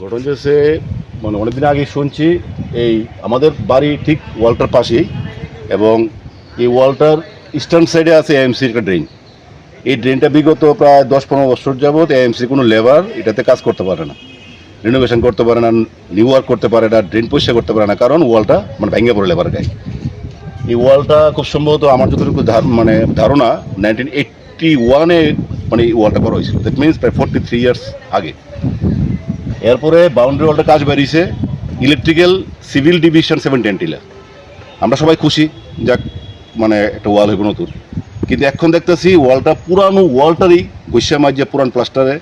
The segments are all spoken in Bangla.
ঘটনা হচ্ছে মানে অনেকদিন আগে শুনছি, এই আমাদের বাড়ি ঠিক ওয়ালটার পাশেই এবং এই ওয়ালটার ইস্টার্ন সাইডে আছে এএমসির একটা ড্রেন। এই ড্রেনটা বিগত প্রায় দশ পনেরো বছর যাবৎ এএমসির কোনো লেবার এটাতে কাজ করতে পারে না। রিনোভেশন করতে পারে না নিউ ওয়ার্ক করতে পারে না ড্রেন পরিষ্কার করতে পারে না, কারণ ওয়ালটা মানে ভেঙে পড়ে লেবার গায়ে। এই ওয়ালটা খুব সম্ভবত আমার যতটুকু মানে ধারণা নাইনটিন এইটটি ওয়ানে মানে এই ওয়ালটা করা হয়েছিল। দ্যাট মিনস প্রায় ফোর্টি থ্রি ইয়ার্স আগে। এরপরে বাউন্ডারি ওয়ালটা কাজ বেরিয়েছে ইলেকট্রিক্যাল সিভিল ডিভিশন সেভেন টেন্টিলা আমরা সবাই খুশি, যাক মানে একটা ওয়াল হইব নতুন। কিন্তু এখন দেখতেছি ওয়ালটা পুরানো ওয়ালটারই গৈসা মাঝে পুরান প্লাস্টারে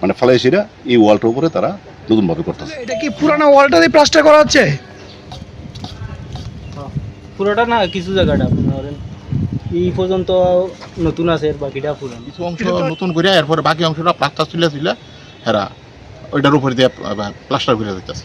মানে ফালাইছিরা এই ওয়ালটার উপরে তারা নতুনভাবে করতেছে। এটা কি পুরানো ওয়ালটা দিয়ে প্লাস্টার করা হচ্ছে? পুরোটা না কিছু জায়গাটা আপনি ধরেন এই পর্যন্ত নতুন আছে এর বাকিটা পুরানো। কিছু অংশ নতুন করে এরপরে বাকি অংশটা প্লাস্টার তুলে ছিল হেরা ওইটার উপরে দিয়ে প্লাস্টার করে দিতেছে